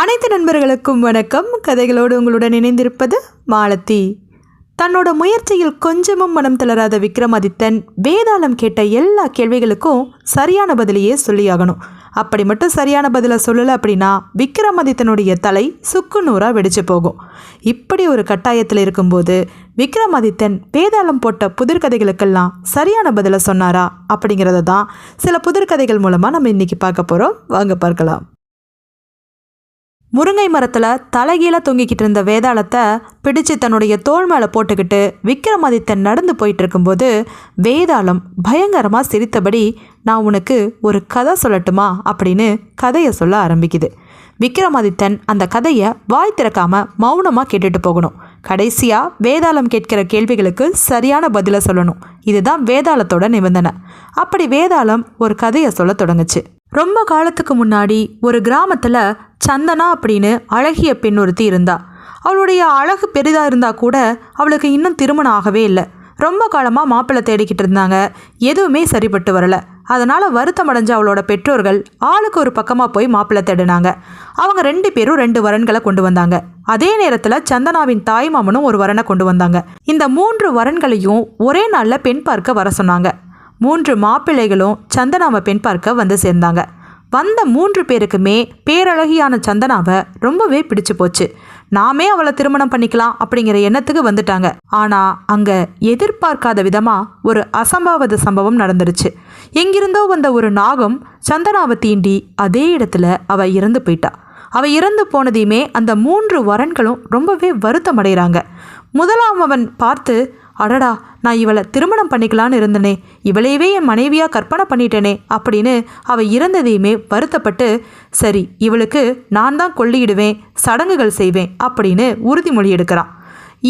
அனைத்து நண்பர்களுக்கும் வணக்கம். கதைகளோடு உங்களுடன் இணைந்திருப்பது மாலத்தி தன்னோட முயற்சியில் கொஞ்சமும் மனம் தளராத விக்ரமாதித்தன் வேதாளம் கேட்ட எல்லா கேள்விகளுக்கும் சரியான பதிலையே சொல்லியாகணும். அப்படி மட்டும் சரியான பதிலை சொல்லலை அப்படின்னா விக்ரமாதித்தனுடைய தலை சுக்கு நூறாக வெடிச்சு போகும். இப்படி ஒரு கட்டாயத்தில் இருக்கும்போது விக்ரமாதித்தன் வேதாளம் போட்ட புதிர்கதைகளுக்கெல்லாம் சரியான பதிலை சொன்னாரா அப்படிங்கிறத தான் சில புதிர்கதைகள் மூலமாக நம்ம இன்றைக்கி பார்க்க போகிறோம் வாங்க பார்க்கலாம். முருங்கை மரத்தில் தலைகீழ தொங்கிக்கிட்டு இருந்த வேதாளத்தை பிடிச்சு தன்னுடைய தோல் மேலே போட்டுக்கிட்டு விக்ரமாதித்தன் நடந்து போயிட்டு இருக்கும்போது வேதாளம் பயங்கரமாக சிரித்தபடி நான் உனக்கு ஒரு கதை சொல்லட்டுமா? அப்படின்னு கதையை சொல்ல ஆரம்பிக்குது. விக்ரமாதித்தன் அந்த கதையை வாய் திறக்காம மௌனமாக கேட்டுட்டு போகணும். கடைசியாக வேதாளம் கேட்கிற கேள்விகளுக்கு சரியான பதிலை சொல்லணும். இதுதான் வேதாளத்தோட நிபந்தனை. அப்படி வேதாளம் ஒரு கதையை சொல்ல தொடங்குச்சு. ரொம்ப காலத்துக்கு முன்னாடி ஒரு கிராமத்தில் சந்தனா அப்படின்னு அழகிய பெண் ஒருத்தி இருந்தா. அவளுடைய அழகு பெரிதாக இருந்தால் கூட அவளுக்கு இன்னும் திருமணம் ஆகவே இல்லை. ரொம்ப காலமாக மாப்பிள்ளை தேடிக்கிட்டு இருந்தாங்க. எதுவுமே சரிப்பட்டு வரல. அதனால் வருத்தம் அடைஞ்ச அவளோட பெற்றோர்கள் ஆளுக்கு ஒரு பக்கமாக போய் மாப்பிள்ளை தேடினாங்க. அவங்க ரெண்டு பேரும் ரெண்டு வரன்களை கொண்டு வந்தாங்க. அதே நேரத்தில் சந்தனாவின் தாய் மாமனும் ஒரு வரனை கொண்டு வந்தாங்க. இந்த மூன்று வரன்களையும் ஒரே நாளில் பெண் பார்க்க வர சொன்னாங்க. மூன்று மாப்பிள்ளைகளும் சந்தனாவை பெண் பார்க்க வந்து சேர்ந்தாங்க. வந்த மூன்று பேருக்குமே பேரழகியான சந்தனாவை ரொம்பவே பிடிச்சு போச்சு. நாமே அவளை திருமணம் பண்ணிக்கலாம் அப்படிங்கிற எண்ணத்துக்கு வந்துட்டாங்க. ஆனா அங்க எதிர்பார்க்காத விதமா ஒரு அசம்பாவித சம்பவம் நடந்துருச்சு. எங்கிருந்தோ வந்த ஒரு நாகம் சந்தனாவை தீண்டி அதே இடத்துல அவ இறந்து போயிட்டா. அவ இறந்து போனதையுமே அந்த மூன்று வரன்களும் ரொம்பவே வருத்தம் அடைகிறாங்க முதலாம் அவன் பார்த்து அடடா நான் இவளை திருமணம் பண்ணிக்கலான்னு இருந்தனே. இவளையவே என் மனைவியாக கற்பனை பண்ணிட்டேனே அப்படின்னு அவள் இறந்ததையுமே வருத்தப்பட்டு சரி இவளுக்கு நான் தான் கொள்ளியிடுவேன் சடங்குகள் செய்வேன் அப்படின்னு உறுதிமொழி எடுக்கிறான்.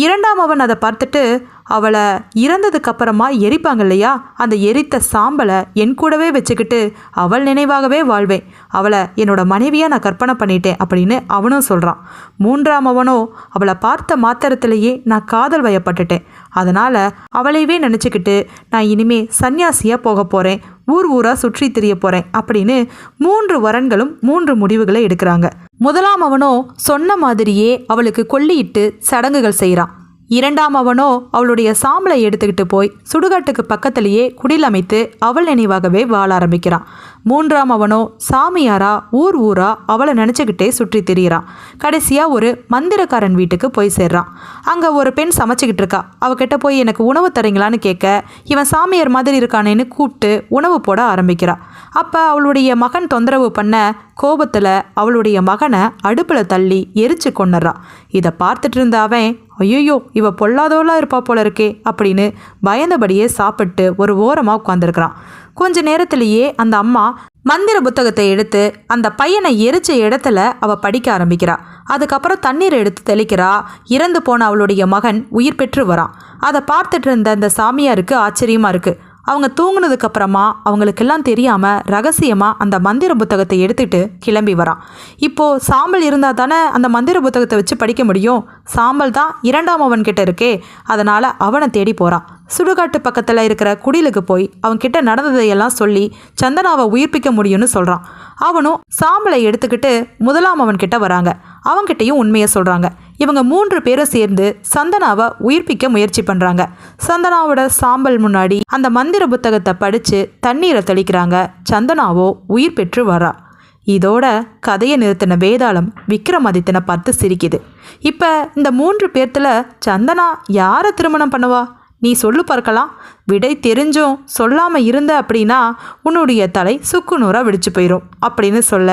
இரண்டாம் அவன் அதை பார்த்துட்டு அவளை இறந்ததுக்கு அப்புறமா எரிப்பாங்க இல்லையா? அந்த எரித்த சாம்பலை என் கூடவே வச்சுக்கிட்டு அவள் நினைவாகவே வாழ்வேன். அவளை என்னோட மனைவியாக நான் கற்பனை பண்ணிட்டேன் அப்படின்னு அவனும் சொல்கிறான் மூன்றாம் அவனோ அவளை பார்த்த மாத்திரத்திலேயே நான் காதல் வயப்பட்டுட்டேன். அதனால் அவளையவே நினச்சிக்கிட்டு நான் இனிமே சன்னியாசியாக போக போகிறேன் ஊர் ஊராக சுற்றி திரிய போகிறேன் அப்படின்னு மூன்று வரன்களும் மூன்று முடிவுகளை எடுக்கிறாங்க. முதலாம் அவனோ சொன்ன மாதிரியே அவளுக்கு கொல்லியிட்டு சடங்குகள் செய்கிறான் இரண்டாம் அவனோ அவளுடைய சாம்பலை எடுத்துக்கிட்டு போய் சுடுகாட்டுக்கு பக்கத்திலேயே குடில் அமைத்து அவள் நினைவாகவே வாழ ஆரம்பிக்கிறான். மூன்றாம் அவனோ சாமியாரா ஊர் ஊரா அவளை நினச்சிக்கிட்டே சுற்றி திரியிறான். கடைசியாக ஒரு மந்திரக்காரன் வீட்டுக்கு போய் சேர்றான். அங்கே ஒரு பெண் சமைச்சிக்கிட்டு இருக்கா. அவகிட்ட போய் எனக்கு உணவு தரீங்களான்னு கேட்க இவன் சாமியார் மாதிரி இருக்கானேன்னு கூப்பிட்டு உணவு போட ஆரம்பிக்கிறான் அப்போ அவளுடைய மகன் தொந்தரவு பண்ண கோபத்தில் அவளுடைய மகனை அடுப்பில் தள்ளி எரிச்சு கொண்டுறான் இதை பார்த்துட்டு இருந்த அவன் ஐயோ இவ பொல்லாதவளாக இருப்பா போல இருக்கே அப்படின்னு பயந்தபடியே சாப்பிட்டு ஒரு ஓரமாக உட்காந்துருக்கிறான் கொஞ்ச நேரத்திலேயே அந்த அம்மா மந்திர புத்தகத்தை எடுத்து அந்த பையனை எரிச்ச இடத்துல அவள் படிக்க ஆரம்பிக்கிறா. அதுக்கப்புறம் தண்ணீரை எடுத்து தெளிக்கிறா. இறந்து போன அவளுடைய மகன் உயிர் பெற்று வரான். அதை பார்த்துட்டு இருந்த அந்த சாமியாருக்கு ஆச்சரியமாக இருக்குது அவங்க தூங்கினதுக்கப்புறமா அவங்களுக்கெல்லாம் தெரியாமல் ரகசியமாக அந்த மந்திர புத்தகத்தை எடுத்துகிட்டு கிளம்பி வரான். இப்போது சாம்பல் இருந்தால் தானே அந்த மந்திர புத்தகத்தை வச்சு படிக்க முடியும்? சாம்பல் தான் இரண்டாம் அவன் கிட்ட இருக்கே அதனால் அவனை தேடி போகிறான் சுடுகாட்டு பக்கத்தில் இருக்கிற குடிலுக்கு போய் அவன்கிட்ட நடந்ததையெல்லாம் சொல்லி சந்தனாவை உயிர்ப்பிக்க முடியும்னு சொல்கிறான் அவனும் சாம்பலை எடுத்துக்கிட்டு முதலாம் அவன்கிட்ட வராங்க. அவன்கிட்டயும் உண்மையை சொல்கிறாங்க இவங்க மூன்று பேரும் சேர்ந்து சந்தனாவை உயிர்ப்பிக்க முயற்சி பண்ணுறாங்க சந்தனாவோட சாம்பல் முன்னாடி அந்த மந்திர புத்தகத்தை படித்து தண்ணீரை தெளிக்கிறாங்க. சந்தனாவோ உயிர் பெற்று வரா. இதோட கதையை நிறுத்தின வேதாளம் விக்ரமாதித்தனை பார்த்து சிரிக்குது. இப்போ இந்த மூன்று பேர்த்தில் சந்தனா யாரை திருமணம் பண்ணுவா? நீ சொல்லு பார்க்கலாம். விடை தெரிஞ்சும் சொல்லாமல் இருந்த அப்படின்னா உன்னுடைய தலை சுக்குநூறாக வெடிச்சு போயிடும் அப்படின்னு சொல்ல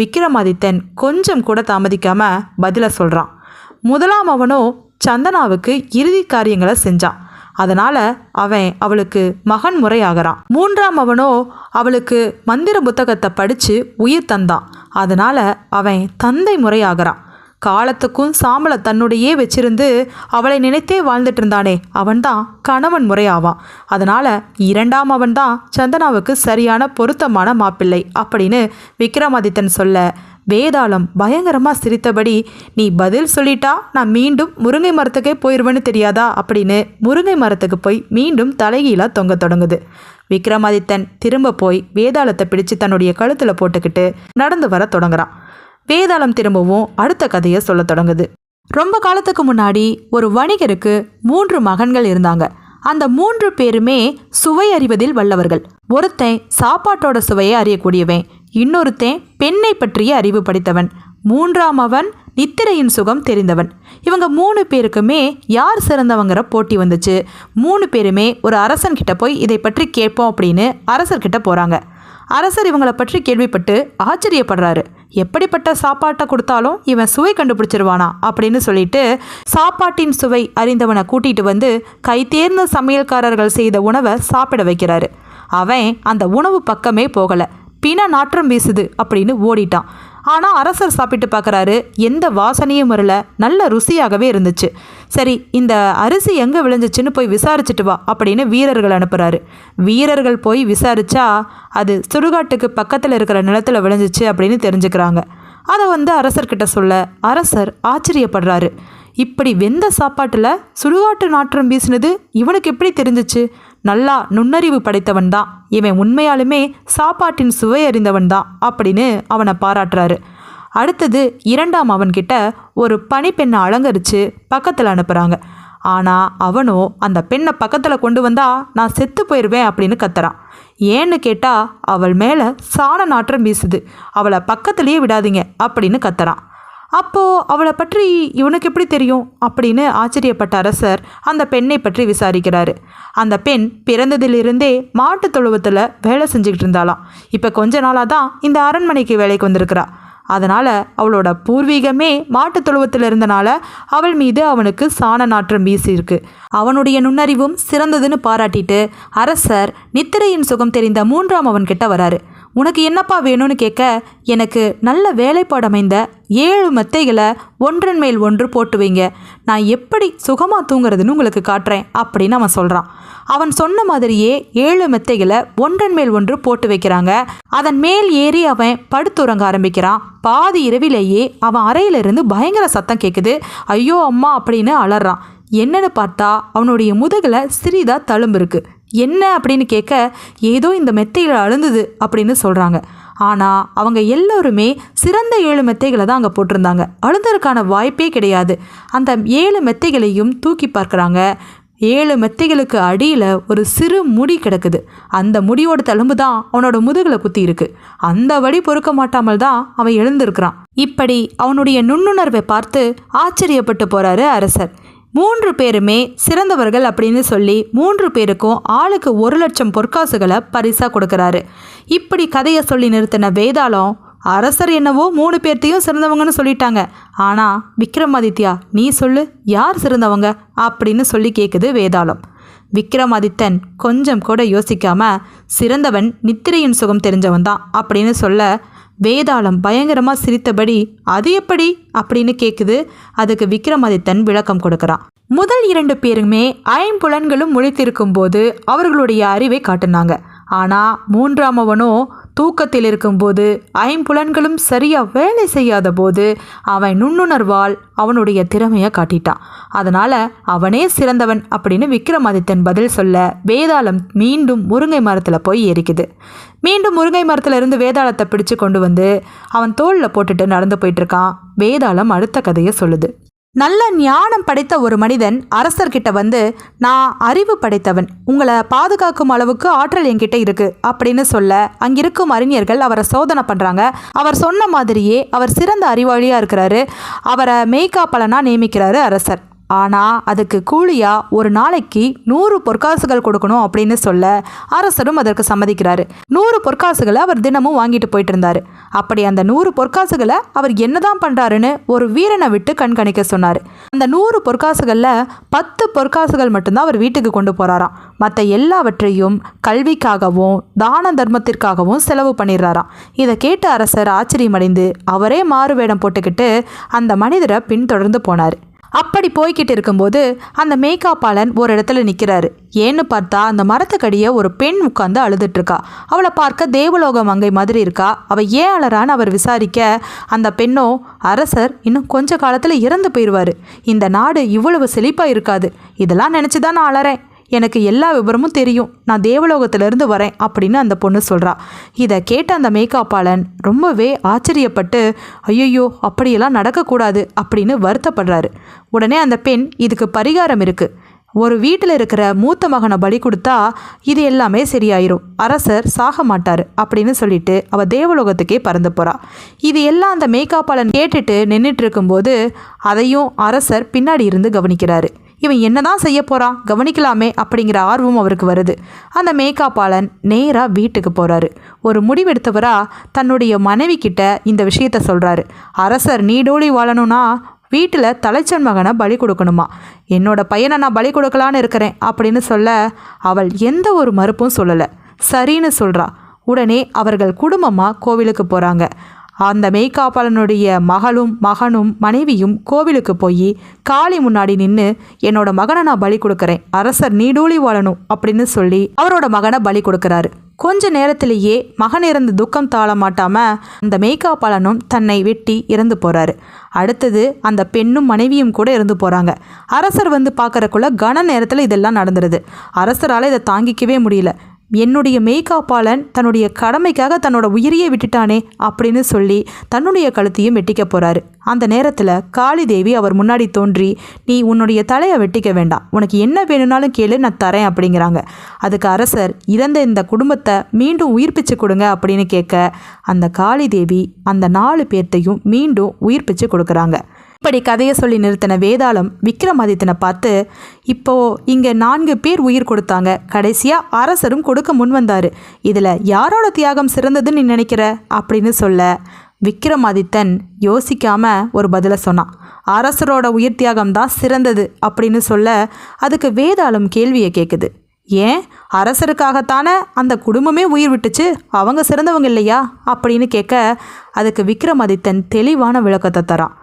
விக்ரமாதித்தன் கொஞ்சம் கூட தாமதிக்காமல் பதிலை சொல்கிறான் முதலாம் அவனோ சந்தனாவுக்கு இறுதி காரியங்களை செஞ்சான். அதனால் அவன் அவளுக்கு மகன் முறையாகிறான். மூன்றாம் அவனோ அவளுக்கு மந்திர புத்தகத்தை படித்து உயிர் தந்தான். அதனால் அவன் தந்தை முறையாகிறான். காலத்துக்கும் சாம்பலை தன்னுடையே வச்சிருந்து அவளை நினைத்தே வாழ்ந்துட்டு இருந்தானே அவன்தான் கணவன் முறையாவான். அதனால் இரண்டாம் அவன்தான் சந்தனாவுக்கு சரியான பொருத்தமான மாப்பிள்ளை அப்படின்னு விக்ரமாதித்தன் சொல்ல வேதாளம் பயங்கரமாக சிரித்தபடி நீ பதில் சொல்லிட்டா நான் மீண்டும் முருங்கை மரத்துக்கே போயிடுவேன்னு தெரியாதா? அப்படின்னு முருங்கை மரத்துக்கு போய் மீண்டும் தலைகீழாக தொங்க தொடங்குது. விக்ரமாதித்தன் திரும்ப போய் வேதாளத்தை பிடிச்சு தன்னுடைய கழுத்தில் போட்டுக்கிட்டு நடந்து வர தொடங்குறான். வேதாளம் திரும்பவும் அடுத்த கதையை சொல்லத் தொடங்குது. ரொம்ப காலத்துக்கு முன்னாடி ஒரு வணிகருக்கு மூன்று மகன்கள் இருந்தாங்க. அந்த மூன்று பேருமே சுவை அறிவதில் வல்லவர்கள். ஒருத்தன் சாப்பாட்டோட சுவையை அறியக்கூடியவன் இன்னொருத்தன் பெண்ணை பற்றிய அறிவு படித்தவன். மூன்றாம் அவன் நித்திரையின் சுகம் தெரிந்தவன். இவங்க மூணு பேருக்குமே யார் சிறந்தவங்கிற போட்டி வந்துச்சு. மூணு பேருமே ஒரு அரசன் கிட்ட போய் இதை பற்றி கேட்போம் அப்படின்னு அரசர்கிட்ட போகிறாங்க அரசர் இவங்களை பற்றி கேள்விப்பட்டு ஆச்சரியப்படுறாரு. எப்படிப்பட்ட சாப்பாட்டை கொடுத்தாலும் இவன் சுவை கண்டுபிடிச்சிருவானா அப்படின்னு சொல்லிட்டு சாப்பாட்டின் சுவை அறிந்தவனை கூட்டிட்டு வந்து கை தேர்ந்த சமையல்காரர்கள் செய்த உணவை சாப்பிட வைக்கிறாரு. அவன் அந்த உணவு பக்கமே போகலை. பிண நாற்றம் வீசுது அப்படின்னு ஓடிட்டான். ஆனால் அரசர் சாப்பிட்டு பார்க்குறாரு எந்த வாசனையும் வரல நல்ல ருசியாகவே இருந்துச்சு. சரி இந்த அரிசி எங்கே விளைஞ்சிச்சின்னு போய் விசாரிச்சுட்டு வா அப்படின்னு வீரர்கள் அனுப்புகிறாரு வீரர்கள் போய் விசாரிச்சா அது சுடுகாட்டுக்கு பக்கத்தில் இருக்கிற நிலத்தில் விளைஞ்சிச்சு அப்படின்னு தெரிஞ்சுக்கிறாங்க. அதை வந்து அரசர்கிட்ட சொல்ல அரசர் ஆச்சரியப்படுறாரு. இப்படி வெந்த சாப்பாட்டில் சுடுகாட்டு நாற்றம் வீசினது இவனுக்கு எப்படி தெரிஞ்சிச்சு? நல்லா நுண்ணறிவு படைத்தவன் தான். இவன் உண்மையாலுமே சாப்பாட்டின் சுவை அறிந்தவன் தான் அப்படின்னு அவனை பாராட்டுறாரு. அடுத்தது இரண்டாம் அவன்கிட்ட ஒரு பனிப்பெண்ணை அலங்கரித்து பக்கத்தில் அனுப்புகிறாங்க ஆனால் அவனோ அந்த பெண்ணை பக்கத்தில் கொண்டு வந்தா நான் செத்து போயிடுவேன் அப்படின்னு கத்துறான். ஏன்னு கேட்டால் அவள் மேலே சாண நாற்றம் வீசுது. அவளை பக்கத்துலேயே விடாதீங்க அப்படின்னு கத்துறான். அப்போது அவளை பற்றி இவனுக்கு எப்படி தெரியும்? அப்படின்னு ஆச்சரியப்பட்ட அரசர் அந்த பெண்ணை பற்றி விசாரிக்கிறாரு. அந்த பெண் பிறந்ததிலிருந்தே மாட்டுத் தொழுவத்தில் வேலை செஞ்சுக்கிட்டு இருந்தாலாம் இப்போ கொஞ்ச நாளாக தான் இந்த அரண்மனைக்கு வேலைக்கு வந்திருக்கிறா. அதனால் அவளோட பூர்வீகமே மாட்டுத் தொழுவத்தில் இருந்தனால அவள் மீது அவனுக்கு சாண நாற்றம் வீசியிருக்கு. அவனுடைய நுண்ணறிவும் சிறந்ததுன்னு பாராட்டிட்டு அரசர் நித்திரையின் சுகம் தெரிந்த மூன்றாம் அவன்கிட்ட வராரு. உனக்கு என்னப்பா வேணும்னு கேட்க எனக்கு நல்ல வேலைப்பாடு அமைந்த ஏழு மெத்தைகளை ஒன்றன் மேல் ஒன்று போட்டு வைங்க நான் எப்படி சுகமாக தூங்குறதுன்னு உங்களுக்கு காட்டுறேன் அப்படின்னு அவன் சொல்கிறான் அவன் சொன்ன மாதிரியே ஏழு மெத்தைகளை ஒன்றன் மேல் ஒன்று போட்டு வைக்கிறாங்க. அதன் மேல் ஏறி அவன் படுத்துறங்க ஆரம்பிக்கிறான். பாதி இரவிலேயே அவன் அறையிலிருந்து பயங்கர சத்தம் கேட்குது ஐயோ அம்மா அப்படின்னு அலறான். என்னன்னு பார்த்தா அவனுடைய முதுகில் சிறிதாக தழும்பு இருக்குது என்ன அப்படின்னு கேட்க ஏதோ இந்த மெத்தையில் அழுந்தது அப்படின்னு சொல்கிறாங்க ஆனால் அவங்க எல்லோருமே சிறந்த ஏழு மெத்தைகளை தான் அங்கே போட்டிருந்தாங்க. அழுந்ததற்கான வாய்ப்பே கிடையாது. அந்த ஏழு மெத்தைகளையும் தூக்கி பார்க்குறாங்க. ஏழு மெத்தைகளுக்கு அடியில் ஒரு சிறு முடி கிடக்குது. அந்த முடியோட தழும்பு தான் அவனோட முதுகில் குத்தி இருக்கு. அந்த வழி பொறுக்க மாட்டாமல் தான் அவன் எழுந்திருக்கிறான். இப்படி அவனுடைய நுண்ணுணர்வை பார்த்து ஆச்சரியப்பட்டு போறாரு அரசர். மூன்று பேருமே சிறந்தவர்கள் அப்படின்னு சொல்லி மூன்று பேருக்கும் ஆளுக்கு ஒரு லட்சம் பொற்காசுகளை பரிசாக கொடுக்குறாரு. இப்படி கதையை சொல்லி நிறுத்தின வேதாளம் அரசர் என்னவோ மூணு பேர்த்தையும் சிறந்தவங்கன்னு சொல்லிட்டாங்க. ஆனால் விக்ரமாதித்யா நீ சொல்லு யார் சிறந்தவங்க? அப்படின்னு சொல்லி கேட்குது வேதாளம். விக்ரமாதித்தன் கொஞ்சம் கூட யோசிக்காம சிறந்தவன் நித்திரையின் சுகம் தெரிஞ்சவன் தான் அப்படின்னு சொல்ல வேதாளம் பயங்கரமாக சிரித்தபடி அது எப்படி? அப்படின்னு கேட்குது அதுக்கு விக்ரமாதித்தன் விளக்கம் கொடுக்குறான் முதல் இரண்டு பேருமே ஐம்புலன்களும் முழித்திருக்கும் போது அவர்களுடைய அறிவை காட்டினாங்க. ஆனால் மூன்றாமவனோ தூக்கத்தில் இருக்கும்போது ஐம்புலன்களும் சரியா வேலை செய்யாத போது அவன் நுண்ணுணர்வால் அவனுடைய திறமையை காட்டிட்டான். அதனால அவனே சிறந்தவன் அப்படின்னு விக்ரமாதித்தன் பதில் சொல்ல வேதாளம் மீண்டும் முருங்கை மரத்தில் போய் ஏறிக்குது. மீண்டும் முருங்கை மரத்துல இருந்து வேதாளத்தை பிடிச்சு கொண்டு வந்து அவன் தோளில் போட்டுட்டு நடந்து போயிட்டு இருக்கான். வேதாளம் அடுத்த கதையை சொல்லுது. நல்ல ஞானம் படைத்த ஒரு மனிதன் அரசர்கிட்ட வந்து நான் அறிவு படைத்தவன். உங்களை பாதுகாக்கும் அளவுக்கு ஆற்றல் என்கிட்ட இருக்கு அப்படின்னு சொல்ல அங்கிருக்கும் அறிஞர்கள் அவரை சோதனை பண்ணுறாங்க அவர் சொன்ன மாதிரியே அவர் சிறந்த அறிவாளியாக இருக்கிறாரு. அவரை மெய்காப்பலனா நியமிக்கிறாரு அரசர். ஆனால் அதுக்கு கூலியா ஒரு நாளைக்கு நூறு பொற்காசுகள் கொடுக்கணும் அப்படின்னு சொல்ல அரசரும் அதற்கு சம்மதிக்கிறாரு. நூறு பொற்காசுகளை அவர் தினமும் வாங்கிட்டு போயிட்டு இருந்தாரு. அப்படி அந்த நூறு பொற்காசுகளை அவர் என்னதான் பண்றாருன்னு ஒரு வீரனை விட்டு கண்காணிக்க சொன்னார். அந்த நூறு பொற்காசுகளில் பத்து பொற்காசுகள் மட்டும்தான் அவர் வீட்டுக்கு கொண்டு போறாராம். மற்ற எல்லாவற்றையும் கல்விக்காகவும் தான தர்மத்திற்காகவும் செலவு பண்ணிடுறாராம். இதை கேட்டு அரசர் ஆச்சரியமடைந்து அவரே மாறுவேடம் போட்டுக்கிட்டு அந்த மனிதரை பின்தொடர்ந்து போனார். அப்படி போய்கிட்டு இருக்கும்போது அந்த மேய்காப்பாளன் ஒரு இடத்துல நிற்கிறாரு ஏன்னு பார்த்தா அந்த மரத்துக்கடியை ஒரு பெண் உட்காந்து அழுதுட்டுருக்கா அவளை பார்க்க தேவலோக மங்கை மாதிரி இருக்கா. அவள் ஏன் அழறான்னு அவர் விசாரிக்க அந்த பெண்ணோ அரசர் இன்னும் கொஞ்ச காலத்தில் இறந்து போயிடுவார் இந்த நாடு இவ்வளவு செழிப்பாக இருக்காது. இதெல்லாம் நினச்சி தான் நான் அழறேன். எனக்கு எல்லா விவரமும் தெரியும். நான் தேவலோகத்திலிருந்து வரேன் அப்படின்னு அந்த பொண்ணு சொல்கிறா இதை கேட்ட அந்த மேக்காப்பாளன் ரொம்பவே ஆச்சரியப்பட்டு ஐயோ அப்படியெல்லாம் நடக்கக்கூடாது அப்படின்னு வருத்தப்படுறாரு. உடனே அந்த பெண் இதுக்கு பரிகாரம் இருக்குது ஒரு வீட்டில் இருக்கிற மூத்த மகனை பலி கொடுத்தா இது எல்லாமே சரியாயிரும். அரசர் சாக மாட்டார் அப்படின்னு சொல்லிட்டு அவ தேவலோகத்துக்கே பறந்து போறா. இது எல்லாம் அந்த மேக்காப்பாளன் கேட்டுட்டு நின்றுட்டு இருக்கும்போது அதையும் அரசர் பின்னாடி இருந்து கவனிக்கிறாரு. இவன் என்னதான் செய்ய போறான்? கவனிக்கலாமே அப்படிங்கிற ஆர்வம் அவருக்கு வருது. அந்த மேக்காப்பாளன் நேராக வீட்டுக்கு போறாரு. ஒரு முடிவெடுத்தவரா தன்னுடைய மனைவி கிட்ட இந்த விஷயத்த சொல்றாரு. அரசர் நீடோழி வாழணும்னா வீட்டில் தலைச்சன் மகனை பலி கொடுக்கணுமா? என்னோட பையனை நான் பலி கொடுக்கலான்னு இருக்கிறேன் அப்படின்னு சொல்ல அவள் எந்த ஒரு மறுப்பும் சொல்லலை. சரின்னு சொல்கிறா உடனே அவர்கள் குடும்பமாக கோவிலுக்கு போகிறாங்க அந்த மெய்காப்பாளனுடைய மகளும் மகனும் மனைவியும் கோவிலுக்கு போய் காளி முன்னாடி நின்று என்னோட மகனை நான் பலி கொடுக்குறேன். அரசர் நீடூழி வாழணும் அப்படின்னு சொல்லி அவரோட மகனை பலி கொடுக்குறாரு. கொஞ்ச நேரத்திலேயே மகன் இறந்து துக்கம் தாழ மாட்டாம அந்த மெய்காப்பாளனும் தன்னை வெட்டி இறந்து போறாரு. அடுத்தது அந்த பெண்ணும் மனைவியும் கூட இறந்து போறாங்க. அரசர் வந்து பார்க்கறக்குள்ள கன நேரத்தில் இதெல்லாம் நடந்துருது. அரசரால் இதை தாங்கிக்கவே முடியல. என்னுடைய மெய்காப்பாளன் தன்னுடைய கடமைக்காக தன்னோட உயிரையே விட்டுட்டானே அப்படின்னு சொல்லி தன்னுடைய கழுத்தையும் வெட்டிக்க போறாரு. அந்த நேரத்தில் காளி தேவி அவர் முன்னாடி தோன்றி நீ உன்னுடைய தலையை வெட்டிக்க வேண்டாம். உனக்கு என்ன வேணும்னாலும் கேளு நான் தரேன் அப்படிங்கிறாங்க. அதுக்கு அரசர் இறந்த இந்த குடும்பத்தை மீண்டும் உயிர்ப்பிச்சு கொடுங்க அப்படின்னு கேட்க அந்த காளி தேவி அந்த நாலு பேர்த்தையும் மீண்டும் உயிர்ப்பிச்சு கொடுக்குறாங்க. இப்படி கதையை சொல்லி நிறுத்தின வேதாளம் விக்ரமாதித்தனை பார்த்து இப்போ இங்கே நான்கு பேர் உயிர் கொடுத்தாங்க. கடைசியாக அரசரும் கொடுக்க முன் வந்தார். இதில் யாரோட தியாகம் சிறந்ததுன்னு நீ நினைக்கிற? அப்படின்னு சொல்ல விக்ரமாதித்தன் யோசிக்காம ஒரு பதிலை சொன்னான். அரசரோட உயிர் தியாகம் தான் சிறந்தது அப்படின்னு சொல்ல அதுக்கு வேதாளம் கேள்வியை கேட்குது ஏன்? அரசருக்காகத்தானே அந்த குடும்பமே உயிர் விட்டுச்சு? அவங்க சிறந்தவங்க இல்லையா? அப்படின்னு கேட்க அதுக்கு விக்ரமாதித்தன் தெளிவான விளக்கத்தை தரான்.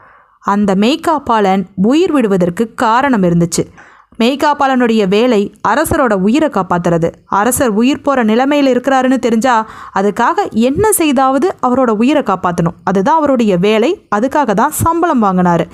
அந்த மெய்காப்பாளன் உயிர் விடுவதற்கு காரணம் இருந்துச்சு. மெய்காப்பாளனுடைய வேலை அரசரோட உயிரை காப்பாத்துறது. அரசர் உயிர் போகிற நிலைமையில் இருக்கிறாருன்னு தெரிஞ்சா அதுக்காக என்ன செய்தாவது அவரோட உயிரை காப்பாற்றணும் அதுதான் அவருடைய வேலை அதுக்காக தான் சம்பளம் வாங்கினாரு.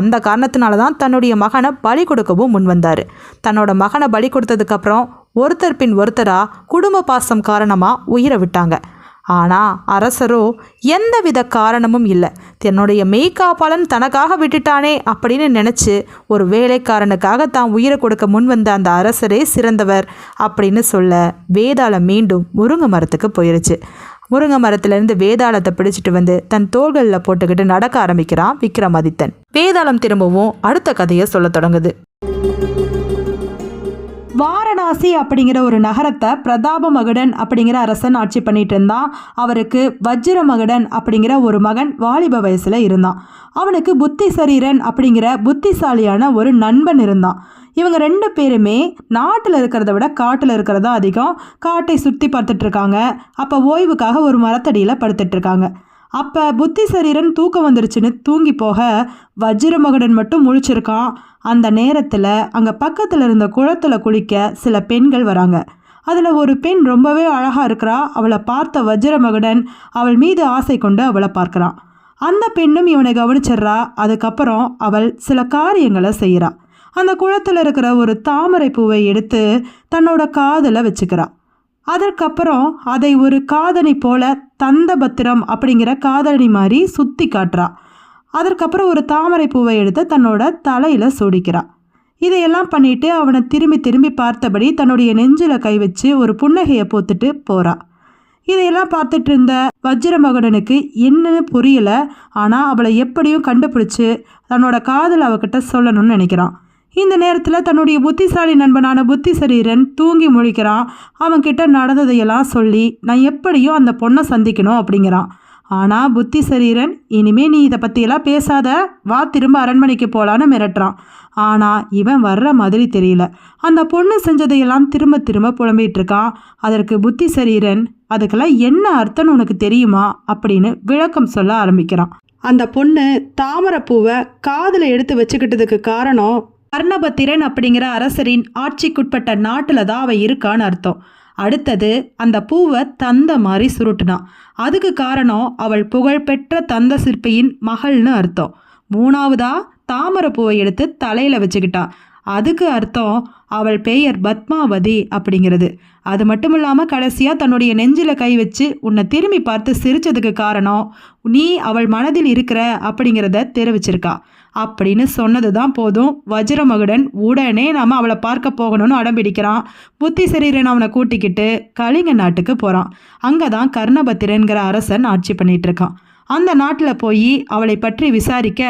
அந்த காரணத்தினால தான் தன்னுடைய மகனை பலி கொடுக்கவும் முன் வந்தார். தன்னோட மகனை பலி கொடுத்ததுக்கப்புறம் ஒருத்தர் பின் ஒருத்தராக குடும்ப பாசம் காரணமாக உயிரை விட்டாங்க. ஆனால் அரசரோ எந்தவித காரணமும் இல்லை. தன்னுடைய மெய்காப்பாளன் தனக்காக விட்டுட்டானே அப்படின்னு நினச்சி ஒரு வேலைக்காரனுக்காக தான் உயிரை கொடுக்க முன் வந்த அந்த அரசரே சிறந்தவர் அப்படின்னு சொல்ல வேதாளம் மீண்டும் முருங்கை மரத்துக்கு போயிருச்சு. முருங்கை மரத்திலிருந்து வேதாளத்தை பிடிச்சிட்டு வந்து தன் தோள்களில் போட்டுக்கிட்டு நடக்க ஆரம்பிக்கிறான் விக்ரமாதித்தன் வேதாளம் திரும்பவும் அடுத்த கதையை சொல்லத் தொடங்குது. வார வாரணாசி அப்படிங்கிற ஒரு நகரத்தை பிரதாப மகுடன் அப்படிங்கிற அரசன் ஆட்சி பண்ணிட்டு இருந்தான். அவருக்கு வஜ்ர மகுடன் அப்படிங்கிற ஒரு மகன் வாலிப வயசுல இருந்தான். அவனுக்கு புத்தி சரீரன் அப்படிங்கிற புத்திசாலியான ஒரு நண்பன் இருந்தான். இவங்க ரெண்டு பேருமே நாட்டில் இருக்கிறத விட காட்டில் இருக்கிறதா அதிகம். காட்டை சுற்றி பார்த்துட்டு இருக்காங்க. அப்போ ஓய்வுக்காக ஒரு மரத்தடியில் படுத்துட்டு இருக்காங்க. அப்போ புத்தி சரீரன் தூக்கம் வந்துருச்சுன்னு தூங்கி போக வஜ்ரமகுடன் மட்டும் முழிச்சிருக்கான். அந்த நேரத்தில் அங்கே பக்கத்தில் இருந்த குளத்துல குளிக்க சில பெண்கள் வராங்க. அதில் ஒரு பெண் ரொம்பவே அழகாக இருக்கிறா. அவளை பார்த்த வஜ்ரமகுடன் அவள் மீது ஆசை கொண்டு அவளை பார்க்குறான். அந்த பெண்ணும் இவனை கவனிச்சிடுறா. அதுக்கப்புறம் அவள் சில காரியங்களை செய்கிறா. அந்த குளத்தில் இருக்கிற ஒரு தாமரை பூவை எடுத்து தன்னோட காதில் வச்சுக்கிறாள் அதற்கப்புறம் அதை ஒரு காதணி போல தந்தபத்திரம் அப்படிங்கிற காதணி மாதிரி சுற்றி காட்டுறா. அதற்கப்புறம் ஒரு தாமரை பூவை எடுத்து தன்னோட தலையில் சூடிக்கிறா. இதையெல்லாம் பண்ணிட்டு அவனை திரும்பி திரும்பி பார்த்தபடி தன்னுடைய நெஞ்சில் கை வச்சு ஒரு புன்னகையை போத்துட்டு போறா. இதையெல்லாம் பார்த்துட்டு இருந்த வஜ்ரமகடனுக்கு என்னன்னு புரியல. ஆனால் அவளை எப்படியும் கண்டுபிடிச்சு தன்னோட காதல் அவகிட்ட சொல்லணும்னு நினைக்கிறான். இந்த நேரத்தில் தன்னுடைய புத்திசாலி நண்பனான புத்தி சரீரன் தூங்கி முழிக்கிறான். அவன்கிட்ட நடந்ததையெல்லாம் சொல்லி நான் எப்படியும் அந்த பொண்ணை சந்திக்கணும் அப்படிங்கிறான். ஆனால் புத்தி சரீரன் இனிமே நீ இதை பற்றியெல்லாம் பேசாத வா திரும்ப அரண்மனைக்கு போகலான்னு மிரட்டுறான். ஆனால் இவன் வர்ற மாதிரி தெரியல. அந்த பொண்ணு செஞ்சதையெல்லாம் திரும்ப திரும்ப புலம்பிட்டு இருக்கான் அதற்கு புத்தி சரீரன் அதுக்கெல்லாம் என்ன அர்த்தம்னு உனக்கு தெரியுமா? அப்படின்னு விளக்கம் சொல்ல ஆரம்பிக்கிறான். அந்த பொண்ணு தாமரைப்பூவை காதில் எடுத்து வச்சுக்கிட்டதுக்கு காரணம் கர்ணபத்திரன் அப்படிங்கிற அரசரின் ஆட்சிக்குட்பட்ட நாட்டில் தான் அவன் இருக்கான்னு அர்த்தம். அடுத்தது அந்த பூவை தந்த மாதிரி சுருட்டுனான். அதுக்கு காரணம் அவள் புகழ்பெற்ற தந்த சிற்பியின் மகள்னு அர்த்தம். மூணாவதா தாமரை பூவை எடுத்து தலையில் வச்சுக்கிட்டா. அதுக்கு அர்த்தம் அவள் பெயர் பத்மாவதி அப்படிங்கிறது. அது மட்டும் இல்லாமல் கடைசியாக தன்னுடைய நெஞ்சில் கை வச்சு உன்னை திரும்பி பார்த்து சிரிச்சதுக்கு காரணம் நீ அவள் மனதில் இருக்கிற அப்படிங்கிறத தெரிவிச்சிருக்கா. அப்படின்னு சொன்னது தான் போதும். வஜ்ரமகுடன் உடனே நாம் அவளை பார்க்க போகணும்னு அடம்பிடிக்கிறான் புத்தி சரீரன் அவனை கூட்டிக்கிட்டு கலிங்க நாட்டுக்கு போகிறான் அங்கே தான் கர்ணபத்திரன்கிற அரசன் ஆட்சி பண்ணிகிட்ருக்கான் இருக்கான். அந்த நாட்டில் போய் அவளை பற்றி விசாரிக்க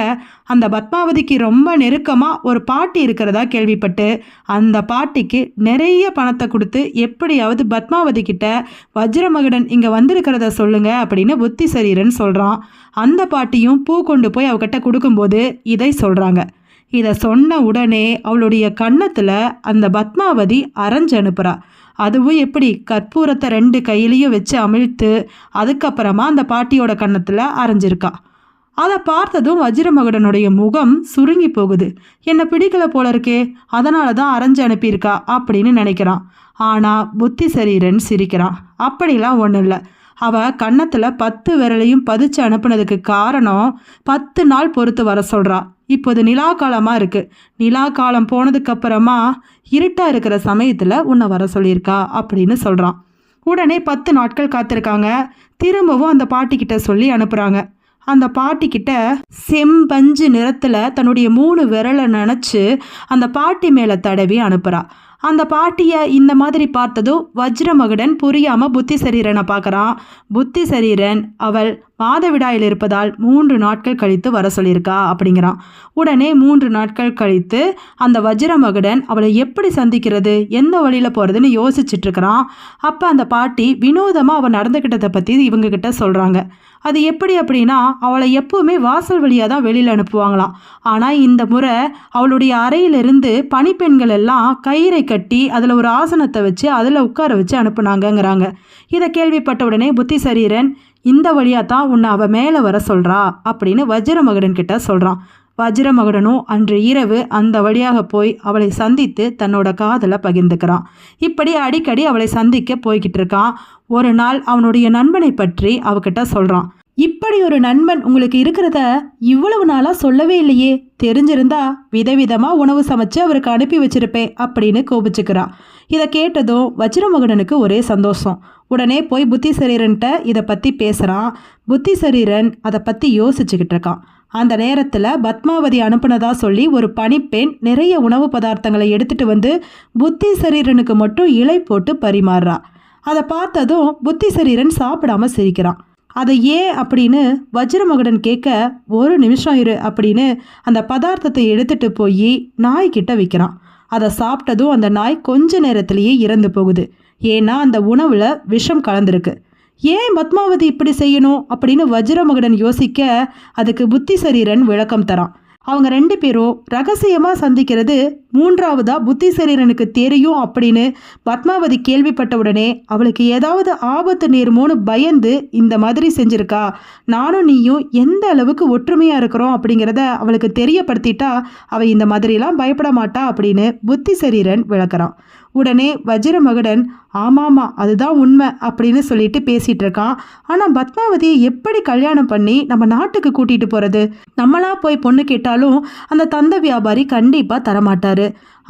அந்த பத்மாவதிக்கு ரொம்ப நெருக்கமாக ஒரு பாட்டி இருக்கிறதா கேள்விப்பட்டு அந்த பாட்டிக்கு நிறைய பணத்தை கொடுத்து எப்படியாவது பத்மாவதி கிட்ட வஜ்ரமகுடன் இங்கே வந்திருக்கிறத சொல்லுங்க அப்படின்னு புத்தி சரீரன் சொல்கிறான் அந்த பாட்டியும் பூ கொண்டு போய் அவகிட்ட கொடுக்கும்போது இதை சொல்கிறாங்க இதை சொன்ன உடனே அவளுடைய கன்னத்தில் அந்த பத்மாவதி அரைஞ்சு அனுப்புகிறாள் அதுவும் எப்படி? கற்பூரத்தை ரெண்டு கையிலையும் வச்சு அமிழ்த்து அதுக்கப்புறமா அந்த பாட்டியோட கன்னத்தில் அரைஞ்சிருக்கா. அதை பார்த்ததும் வஜ்ரமகுடனுடைய முகம் சுருங்கி போகுது. என்னை பிடிக்கல போல இருக்கே அதனால தான் அரைஞ்சு அனுப்பியிருக்கா அப்படின்னு நினைக்கிறான். ஆனால் புத்தி சரீரன் சிரிக்கிறான். அப்படிலாம் ஒன்றும் இல்லை. அவ கன்னத்தில் பத்து விரலையும் பதிச்சு அனுப்புனதுக்கு காரணம் பத்து நாள் பொறுத்து வர சொல்கிறா இப்போது நிலா காலமாக இருக்குது நிலா காலம் போனதுக்கப்புறமா இருட்டாக இருக்கிற சமயத்தில் உன்னை வர சொல்லியிருக்கா அப்படின்னு சொல்கிறான் உடனே பத்து நாட்கள் காத்திருக்காங்க. திரும்பவும் அந்த பாட்டிக்கிட்ட சொல்லி அனுப்புகிறாங்க அந்த பாட்டிக்கிட்ட செம்பஞ்சு நிறத்தில் தன்னுடைய மூணு விரலை நினச்சி அந்த பாட்டி மேலே தடவி அனுப்புகிறா அந்த பாட்டியை இந்த மாதிரி பார்த்ததும் வஜ்ரமகுடன் புரியாமல் புத்தி சரீரனை பார்க்குறான். புத்தி சரீரன் அவள் மாதவிடாயில் இருப்பதால் மூன்று நாட்கள் கழித்து வர சொல்லியிருக்கா அப்படிங்கிறான். உடனே மூன்று நாட்கள் கழித்து அந்த வஜ்ரமகுடன் அவளை எப்படி சந்திக்கிறது எந்த வழியில் போகிறதுன்னு யோசிச்சுட்டு இருக்கிறான் அப்போ அந்த பாட்டி வினோதமாக அவள் நடந்துக்கிட்டதை பற்றி இவங்க கிட்ட சொல்கிறாங்க அது எப்படி அப்படின்னா அவளை எப்பவுமே வாசல் வழியாக தான் வெளியில் அனுப்புவாங்களாம். ஆனால் இந்த முறை அவளுடைய அறையிலிருந்து பணிப்பெண்கள் எல்லாம் கயிறை கட்டி அதில் ஒரு ஆசனத்தை வச்சு அதில் உட்கார வச்சு அனுப்புனாங்கங்கிறாங்க. இதை கேள்விப்பட்ட உடனே புத்தி சரீரன் இந்த வழியாக தான் உன்னை அவள் மேலே வர சொல்கிறா அப்படின்னு வஜ்ரமகுடன் கிட்ட சொல்கிறான் வஜ்ரமகுடனும் அன்று இரவு அந்த வழியாக போய் அவளை சந்தித்து தன்னோட காதலை பகிர்ந்துக்கிறான். இப்படி அடிக்கடி அவளை சந்திக்க போய்கிட்டு இருக்கான். ஒரு நாள் அவனுடைய நண்பனை பற்றி அவகிட்ட சொல்கிறான் இப்படி ஒரு நண்பன் உங்களுக்கு இருக்கிறத இவ்வளவு நாளாக சொல்லவே இல்லையே. தெரிஞ்சிருந்தா விதவிதமாக உணவு சமைச்சு அவருக்கு அனுப்பி வச்சிருப்பேன் அப்படின்னு கோபிச்சுக்கிறான் இதை கேட்டதும் வஜ்ரமகுடனுக்கு ஒரே சந்தோஷம். உடனே போய் புத்தி சரீரன்ட்ட இதை பற்றி பேசுகிறான் புத்தி சரீரன் அதை பற்றி யோசிச்சுக்கிட்டு இருக்கான். அந்த நேரத்தில் பத்மாவதி அனுப்புனதா சொல்லி ஒரு பணிப்பெண் நிறைய உணவு பதார்த்தங்களை எடுத்துட்டு வந்து புத்தி சரீரனுக்கு மட்டும் இலை போட்டு பரிமாறுறா. அதை பார்த்ததும் புத்தி சரீரன் சாப்பிடாம சிரிக்கிறான். அதை ஏன் அப்படின்னு வஜ்ரமகுடன் கேட்க ஒரு நிமிஷம் இரு அப்படின்னு அந்த பதார்த்தத்தை எடுத்துட்டு போய் நாய்கிட்ட விற்கிறான் அதை சாப்பிட்டதும் அந்த நாய் கொஞ்ச நேரத்திலேயே இறந்து போகுது. ஏன்னா அந்த உணவில் விஷம் கலந்துருக்கு. ஏன் பத்மாவதி இப்படி செய்யணும்? அப்படின்னு வஜ்ரமகுடன் யோசிக்க அதுக்கு புத்தி சரீரன் விளக்கம் தரான். அவங்க ரெண்டு பேரும் ரகசியமாக சந்திக்கிறது மூன்றாவதா புத்திசரீரனுக்கு தெரியும் அப்படின்னு பத்மாவதி கேள்விப்பட்ட உடனே அவளுக்கு ஏதாவது ஆபத்து நேருமோன்னு பயந்து இந்த மாதிரி செஞ்சிருக்கா? நானும் நீயும் எந்த அளவுக்கு ஒற்றுமையாக இருக்கிறோம்? அப்படிங்கிறத அவளுக்கு தெரியப்படுத்திட்டா அவள் இந்த மாதிரிலாம் பயப்பட மாட்டா அப்படின்னு புத்தி சரீரன் விளக்குறான். உடனே வஜ்ரமகுடன் ஆமாமா அதுதான் உண்மை அப்படின்னு சொல்லிட்டு பேசிட்டு இருக்கான். ஆனால் பத்மாவதியை எப்படி கல்யாணம் பண்ணி நம்ம நாட்டுக்கு கூட்டிட்டு போறது? நம்மளா போய் பொண்ணு கேட்டாலும் அந்த தந்த வியாபாரி கண்டிப்பாக தரமாட்டாரு.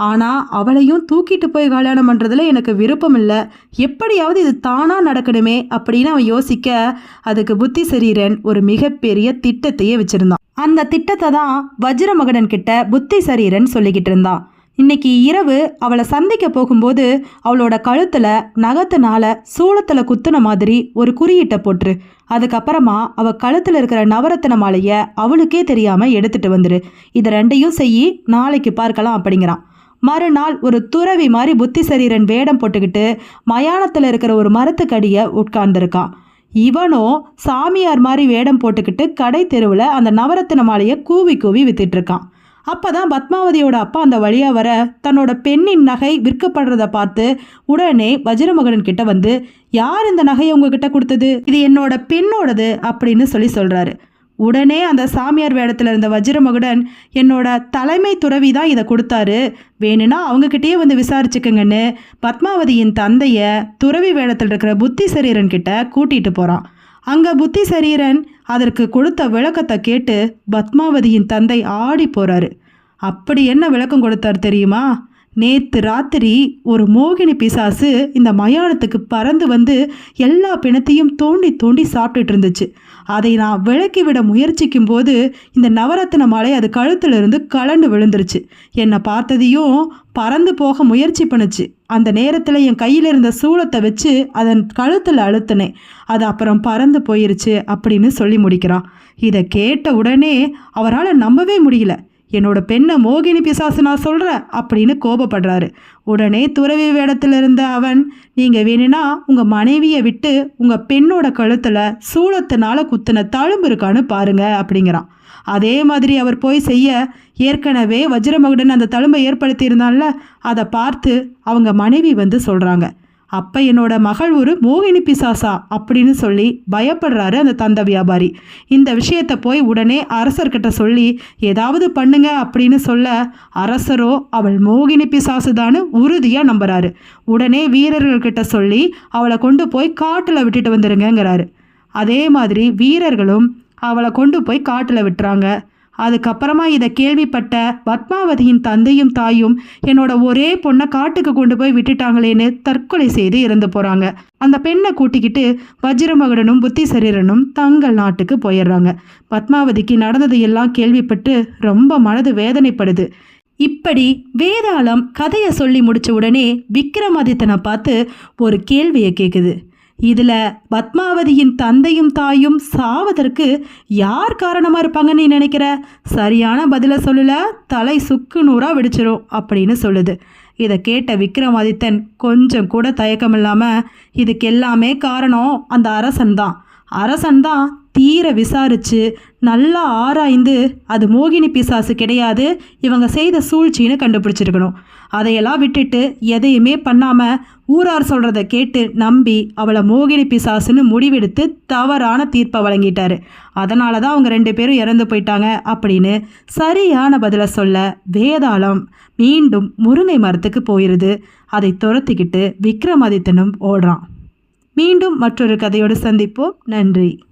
ஆனால் அவளையும் தூக்கிட்டு போய் கல்யாணம் பண்ணுறதுல எனக்கு விருப்பம் இல்லை. எப்படியாவது இது தானாக நடக்கணுமே அப்படின்னு அவன் யோசிக்க அதுக்கு புத்தி சரீரன் ஒரு மிகப்பெரிய திட்டத்தையே வச்சிருந்தான். அந்த திட்டத்தை தான் வஜ்ரமகடன் கிட்ட புத்தி சரீரன் சொல்லிக்கிட்டு இருந்தான். இன்னைக்கு இரவு அவளை சந்திக்க போகும்போது அவளோட கழுத்தில் நகத்தினால சூளத்தில் குத்துன மாதிரி ஒரு குறியீட்டை போட்டுரு. அதுக்கப்புறமா அவள் கழுத்தில் இருக்கிற நவரத்தின மாலையை அவளுக்கே தெரியாமல் எடுத்துட்டு வந்துரு. இதை ரெண்டையும் செய்யி நாளைக்கு பார்க்கலாம் அப்படிங்கிறான். மறுநாள் ஒரு துறவி மாதிரி புத்தி சரீரன் வேடம் போட்டுக்கிட்டு மயானத்தில் இருக்கிற ஒரு மரத்துக்கடியை உட்கார்ந்துருக்கான். இவனோ சாமியார் மாதிரி வேடம் போட்டுக்கிட்டு கடை தெருவில் அந்த நவரத்தின மாலையை கூவி கூவி வித்துட்டு இருக்கான். அப்பதான் பத்மாவதியோட அப்பா அந்த வழியா வர தன்னோட பெண்ணின் நகை விற்கப்படுறத பார்த்து உடனே வஜ்ரமகன் கிட்ட வந்து யார் இந்த நகையை உங்ககிட்ட கொடுத்தது? இது என்னோட பெண்ணோடது அப்படின்னு சொல்லி சொல்றாரு. உடனே அந்த சாமியார் வேடத்தில் இருந்த வஜ்ரமகுடன் என்னோட தலைமை துறவி தான் இதை கொடுத்தாரு. வேணும்னா அவங்கக்கிட்டேயே வந்து விசாரிச்சுக்கங்கன்னு. பத்மாவதியின் தந்தைய துறவி வேடத்தில் இருக்கிற புத்திசரீரன் கிட்ட கூட்டிகிட்டு போகிறான் அங்கே புத்தி சரீரன் அதற்கு கொடுத்த விளக்கத்தை கேட்டு பத்மாவதியின் தந்தை ஆடி போகிறாரு அப்படி என்ன விளக்கம் கொடுத்தார் தெரியுமா? நேத்து ராத்திரி ஒரு மோகினி பிசாசு இந்த மயானத்துக்கு பறந்து வந்து எல்லா பிணத்தையும் தோண்டி தோண்டி சாப்பிட்டுட்டு இருந்துச்சு. அதை நான் விளக்கிவிட முயற்சிக்கும் போது இந்த நவரத்தின மாலை அது கழுத்திலிருந்து கலண்டு விழுந்துருச்சு. என்னை பார்த்ததையும் பறந்து போக முயற்சி பண்ணுச்சு. அந்த நேரத்தில் என் கையில் இருந்த சூளத்தை வச்சு அதன் கழுத்தில் அழுத்தினேன். அது அப்புறம் பறந்து போயிருச்சு அப்படின்னு சொல்லி முடிக்கிறான். இதை கேட்ட உடனே அவரால் நம்பவே முடியல. என்னோட பெண்ணை மோகினி பிசாசு நான் சொல்கிறேன் அப்படின்னு கோபப்படுறாரு. உடனே துறவி வேடத்தில் இருந்த அவன் நீங்கள் வேணும்னா உங்கள் மனைவியை விட்டு உங்கள் பெண்ணோட கழுத்தில் சூளத்தினால குத்தின தழும்பு இருக்கான்னு பாருங்க அப்படிங்கிறான். அதே மாதிரி அவர் போய் செய்ய ஏற்கனவே வஜ்ரமகுடன் அந்த தழும்பை ஏற்படுத்தியிருந்தான்ல அதை பார்த்து அவங்க மனைவி வந்து சொல்கிறாங்க அப்போ என்னோட மகள் ஒரு மோகினி பிசாசா அப்படின்னு சொல்லி பயப்படுறாரு அந்த தந்த வியாபாரி. இந்த விஷயத்தை போய் உடனே அரசர்கிட்ட சொல்லி ஏதாவது பண்ணுங்க அப்படின்னு சொல்ல அரசரோ அவள் மோகினி பிசாசுதான்னு உறுதியாக நம்புறாரு. உடனே வீரர்கள்கிட்ட சொல்லி அவளை கொண்டு போய் காட்டில் விட்டுட்டு வந்துருங்கிறாரு அதே மாதிரி வீரர்களும் அவளை கொண்டு போய் காட்டில் விட்டுறாங்க. அதுக்கப்புறமா இதை கேள்விப்பட்ட பத்மாவதியின் தந்தையும் தாயும் என்னோட ஒரே பொண்ணை காட்டுக்கு கொண்டு போய் விட்டுட்டாங்களேன்னு தற்கொலை செய்து இறந்து போகிறாங்க அந்த பெண்ணை கூட்டிக்கிட்டு வஜ்ரமகுடனும் புத்திசரீரனும் தங்கள் நாட்டுக்கு போயிடுறாங்க. பத்மாவதிக்கு நடந்தது எல்லாம் கேள்விப்பட்டு ரொம்ப மனது வேதனைப்படுது. இப்படி வேதாளம் கதையை சொல்லி முடிச்ச உடனே விக்ரமாதித்தனை பார்த்து ஒரு கேள்வியை கேட்குது இதில் பத்மாவதியின் தந்தையும் தாயும் சாவதற்கு யார் காரணமாக இருப்பாங்கன்னு நீ நினைக்கிற? சரியான பதிலை சொல்லல தலை சுக்கு நூறாக வெடிச்சிரும் அப்படின்னு சொல்லுது. இதை கேட்ட விக்ரமாதித்தன் கொஞ்சம் கூட தயக்கம் இல்லாமல் இதுக்கு எல்லாமே காரணம் அந்த அரசன் தான். அரசன் தான் தீர விசாரிச்சு நல்லா ஆராய்ந்து அது மோகினி பிசாசு கிடையாது இவங்க செய்த சூழ்ச்சின்னு கண்டுபிடிச்சிருக்கணும். அதையெல்லாம் விட்டுட்டு எதையுமே பண்ணாமல் ஊரார் சொல்கிறத கேட்டு நம்பி அவளை மோகினி பிசாசுன்னு முடிவெடுத்து தவறான தீர்ப்பை வழங்கிட்டாரு. அதனால தான் அவங்க ரெண்டு பேரும் இறந்து போயிட்டாங்க அப்படின்னு சரியான பதிலை சொல்ல வேதாளம் மீண்டும் முருங்கை மரத்துக்கு போயிடுது அதை துரத்திக்கிட்டு விக்ரமாதித்தனும் ஓடுறான். மீண்டும் மற்றொரு கதையோடு சந்திப்போம். நன்றி.